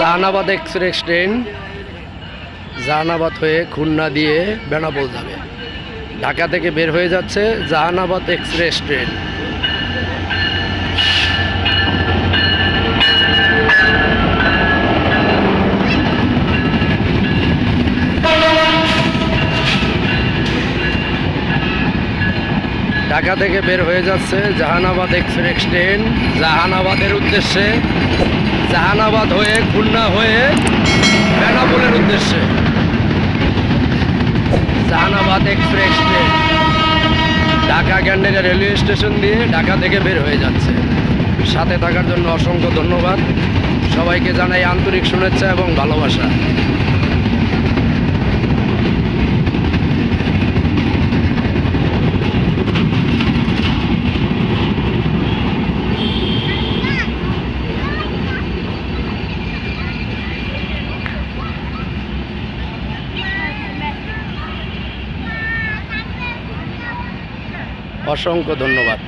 Jehanabad express train Jehanabad হয়ে খুলনা দিয়ে বেনাপোল যাবে। ঢাকা থেকে বের হয়ে যাচ্ছে জাহানাবাদ এক্সপ্রেস ট্রেন। ঢাকা থেকে বের হয়ে যাচ্ছে জাহানাবাদ এক্সপ্রেস ট্রেন। জাহানাবাদের উদ্দেশ্যে জাহানাবাদ হয়ে, খুলনা হয়ে বেনাপোলের উদ্দেশ্যে। Jahanabad express train. ঢাকা গ্যান্ডেগা রেলওয়ে স্টেশন দিয়ে ঢাকা থেকে বের হয়ে যাচ্ছে। সাথে থাকার জন্য অসংখ্য ধন্যবাদ। সবাইকে জানাই আন্তরিক শুভেচ্ছা এবং ভালোবাসা। অসংখ্য ধন্যবাদ।